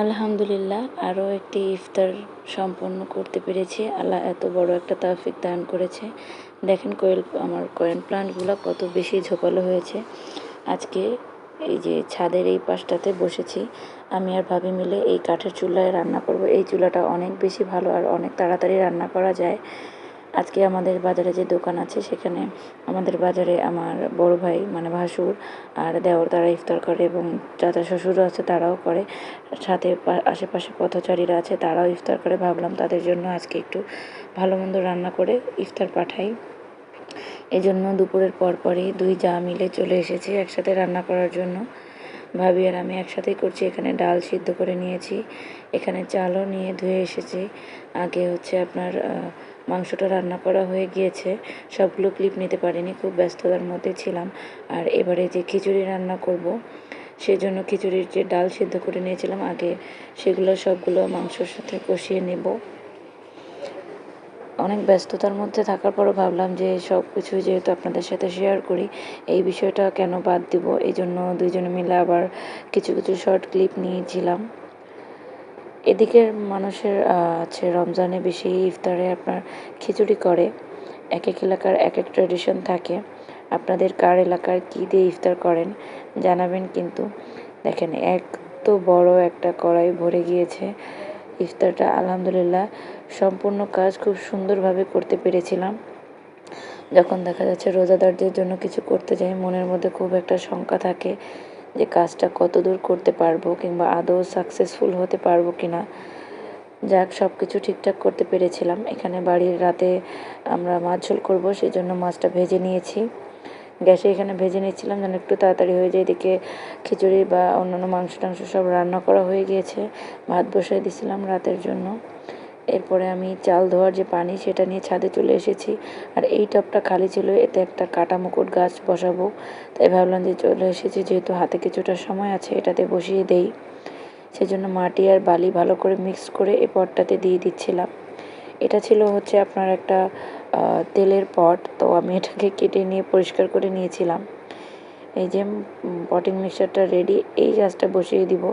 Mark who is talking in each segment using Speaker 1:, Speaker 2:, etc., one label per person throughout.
Speaker 1: আলহামদুলিল্লাহ, আরও একটি ইফতার সম্পন্ন করতে পেরেছি। আল্লাহ এত বড় একটা তাফিক দান করেছে। দেখেন কোয়েল, আমার কয়েন প্লান্টগুলো কত বেশি ঝোপালো হয়েছে। আজকে এই যে ছাদের এই পাশটাতে বসেছি। আমি আর ভাবি মিলে এই কাঠের চুলায় রান্না করব। এই চুলাটা অনেক বেশি ভালো আর অনেক তাড়াতাড়ি রান্না করা যায়। আজকে আমাদের বাজারে যে দোকান আছে, সেখানে আমাদের বাজারে আমার বড় ভাই মানে ভাসুর আর দেওর, তারা ইফতার করে এবং চাচা শ্বশুরও আছে, তারাও করে। সাথে আশেপাশে পথচারীরা আছে, তারাও ইফতার করে। ভাবলাম তাদের জন্য আজকে একটু ভালো মন্দ রান্না করে ইফতার পাঠাই। এই জন্য দুপুরের পরপরই দুই যা মিলে চলে এসেছি একসাথে রান্না করার জন্য। ভাবি আর আমি একসাথেই করছি, এখানে ডাল সিদ্ধ করে নিয়েছি। এখানে চালও নিয়ে ধুয়ে এসেছি। আগে হচ্ছে আপনার মাংসটা রান্না করা হয়ে গিয়েছে। সবগুলো ক্লিপ নিতে পারিনি, খুব ব্যস্ততার মধ্যে ছিলাম। আর এবারে যে খিচুড়ি রান্না করব সেই জন্য খিচুড়ির যে ডাল সিদ্ধ করে নিয়েছিলাম, আগে সেগুলো সবগুলো মাংসর সাথে কষিয়ে নেব। অনেক ব্যস্ততার মধ্যে থাকার পরও ভাবলাম যে সব কিছু যেহেতু আপনাদের সাথে শেয়ার করি, এই বিষয়টা কেন বাদ দিব? এই জন্য দুইজনে মিলে আবার কিছু কিছু শর্ট ক্লিপ নিয়েছিলাম। এদিকের মানুষের আছে রমজানে বেশি ইফতারে আপনার খিচুড়ি করে। এক এক এলাকার এক এক ট্র্যাডিশন থাকে। আপনাদের কার এলাকার কী দিয়ে ইফতার করেন জানাবেন কিন্তু। দেখেন, এক তো বড় একটা কড়াই ভরে গিয়েছে। ইফতারটা আলহামদুলিল্লাহ সম্পূর্ণ কাজ খুব সুন্দরভাবে করতে পেরেছিলাম। যখন দেখা যাচ্ছে রোজাদারদের জন্য কিছু করতে যাই, মনের মধ্যে খুব একটা শঙ্কা থাকে। যে কাজটা কতদূর করতে পারব কিংবা আদৌ সাকসেসফুল হতে পারব কি না যাক সব কিছু ঠিকঠাক করতে পেরেছিলাম। এখানে বাড়ির রাতে আমরা মাছ ঝোল করব সেই জন্য মাছটা ভেজে নিয়েছি। গ্যাসে এখানে ভেজে নিচ্ছিলাম যেন একটু তাড়াতাড়ি হয়ে যায়। এদিকে খিচুড়ি বা অন্যান্য মাংস টাংস সব রান্না করা হয়ে গিয়েছে। ভাত বসাই দিছিলাম রাতের জন্য। এরপরে আমি চাল ধোয়ার যে পানি সেটা নিয়ে ছাদে চলে এসেছি। আর এই টবটা খালি ছিল, এতে একটা কাটা মুকুট গাছ বসাবো। তাই ভাবলাম যে চলে এসেছি, যেহেতু হাতে কিছুটা সময় আছে, এটাতে বসিয়ে দেই। সেজন্য মাটি আর বালি ভালো করে মিক্স করে এই পটটাতে দিয়ে দিচ্ছিলাম। এটা ছিল হচ্ছে আপনার একটা তেলের পট। তো আমি এটাকে কেটে নিয়ে পরিষ্কার করে নিয়েছিলাম। এই যে পটিং মিক্সচারটা রেডি এই গাছটা বসিয়ে দিব।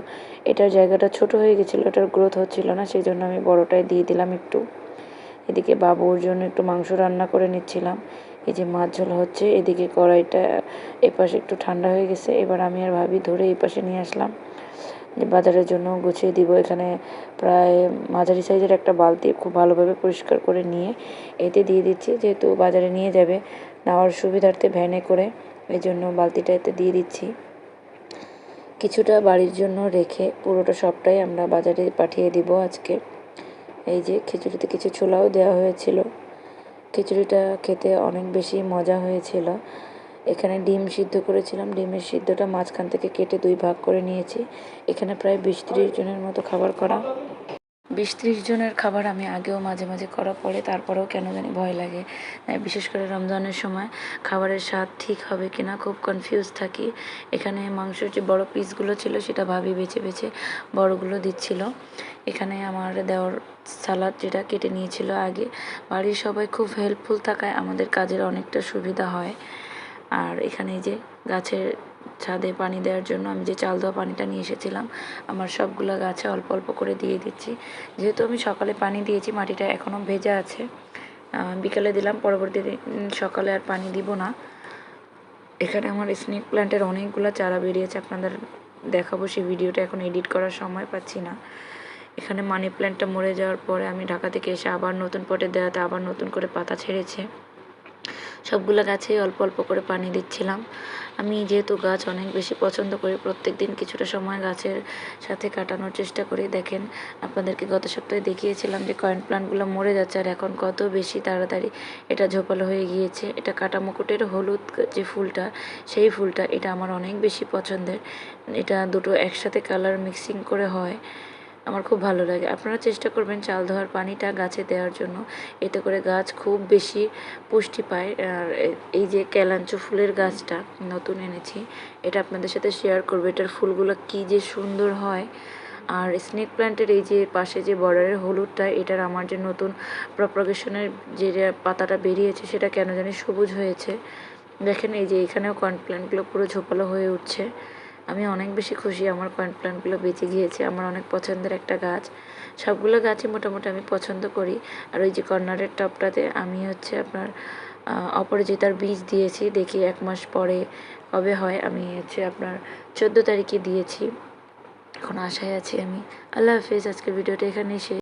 Speaker 1: এটার জায়গাটা ছোট হয়ে গেছিল, এটার গ্রোথ হচ্ছিল না, সেই জন্য আমি বড়টাই দিয়ে দিলাম একটু। এদিকে বাবুর জন্য একটু মাংস রান্না করে নিচ্ছিলাম। এই যে মাছ ঝোল হচ্ছে, এদিকে কড়াইটা এপাশে একটু ঠান্ডা হয়ে গেছে, এবার আমি আর ভাবি ধরে এই পাশে নিয়ে আসলাম। যে বাজারের জন্য গুছিয়ে দিব, এখানে প্রায় মাঝারি সাইজের একটা বালতি খুব ভালোভাবে পরিষ্কার করে নিয়ে এতে দিয়ে দিচ্ছি, যেহেতু বাজারে নিয়ে যাবে নেওয়ার সুবিধার্থে ভ্যানে করে এই জন্য বালতিটা এতে দিয়ে দিচ্ছি। কিছুটা বাড়ির জন্য রেখে পুরোটা সবটাই আমরা বাজারে পাঠিয়ে দিব আজকে। এই যে খিচুড়িতে কিছু ছোলাও দেওয়া হয়েছিল। খিচুড়িটা খেতে অনেক বেশি মজা হয়েছিল। এখানে ডিম সিদ্ধ করেছিলাম। ডিমের সিদ্ধটা মাঝখান থেকে কেটে দুই ভাগ করে নিয়েছি। এখানে প্রায় বিশ ত্রিশ জনের মতো খাবার করা। বিশ ত্রিশ জনের খাবার আমি আগেও মাঝে মাঝে করা পড়ে, তারপরেও কেন জানি ভয় লাগে। বিশেষ করে রমজানের সময় খাবারের স্বাদ ঠিক হবে কি না খুব কনফিউজ থাকি। এখানে মাংসের যে বড় পিসগুলো ছিল সেটা ভাবি বেছে বেছে বড়গুলো দিচ্ছিল। এখানে আমার দেওয়ার সালাদ যেটা কেটে নিয়েছিল আগে। বাড়ির সবাই খুব হেল্পফুল থাকায় আমাদের কাজের অনেকটা সুবিধা হয়। আর এখানে যে গাছের ছাদে পানি দেওয়ার জন্য আমি যে চাল দেওয়া পানিটা নিয়ে এসেছিলাম, আমার সবগুলো গাছে অল্প অল্প করে দিয়ে দিচ্ছি। যেহেতু আমি সকালে পানি দিয়েছি, মাটিটা এখনও ভেজা আছে। বিকালে দিলাম, পরবর্তী দিন সকালে আর পানি দিব না। এখানে আমার স্নেক প্ল্যান্টের অনেকগুলো চারা বেরিয়েছে, আপনাদের দেখাবো, সেই ভিডিওটা এখন এডিট করার সময় পাচ্ছি না। এখানে মানি প্ল্যান্টটা মরে যাওয়ার পরে আমি ঢাকা থেকে এসে আবার নতুন পটে দেওয়াতে আবার নতুন করে পাতা ছেড়েছে। সবগুলো গাছেই অল্প অল্প করে পানি দিচ্ছিলাম। আমি যেহেতু গাছ অনেক বেশি পছন্দ করি প্রত্যেক দিন কিছুটা সময় গাছের সাথে কাটানোর চেষ্টা করি। দেখেন, আপনাদেরকে গত সপ্তাহে দেখিয়েছিলাম যে কয়েন প্লান্টগুলো মরে যাচ্ছে আর এখন কত বেশি তাড়াতাড়ি এটা ঝোপালো হয়ে গিয়েছে। এটা কাটা মুকুটের হলুদ যে ফুলটা, সেই ফুলটা এটা আমার অনেক বেশি পছন্দের। এটা দুটো একসাথে কালার মিক্সিং করে হয়। আমার খুব ভালো লাগে। আপনারা চেষ্টা করবেন চাল ধোয়ার পানিটা গাছে দেওয়ার জন্য। এতে করে গাছ খুব বেশি পুষ্টি পায়। আর এই যে ক্যালাঞ্চো ফুলের গাছটা নতুন এনেছি, এটা আপনাদের সাথে শেয়ার করব। এটার ফুলগুলো কী যে সুন্দর হয়। আর স্নেক প্ল্যান্টের এই যে পাশে যে বর্ডারের হলুদটা, এটার আমার যে নতুন প্রপাগেশনের যে পাতাটা বেরিয়েছে, সেটা কেন জানি সবুজ হয়েছে। দেখেন এই যে এখানেও কর্ন প্ল্যান্টগুলো পুরো ঝোপালো হয়ে উঠছে। আমি অনেক বেশি খুশি আমার কয়েন প্ল্যান্টগুলো বেঁচে গিয়েছে, আমার অনেক পছন্দের একটা গাছ। সবগুলো গাছই মোটামুটি আমি পছন্দ করি। আর ওই যে কর্নারের টপটাতে আমি হচ্ছে আপনার অপরাজিতার বীজ দিয়েছি, দেখি এক মাস পরে কবে হয়। আমি হচ্ছে আপনার চোদ্দ তারিখে দিয়েছি। এখন আশায় আছি আমি। আল্লাহ হাফিজ, আজকের ভিডিওটা এখানে শেষ।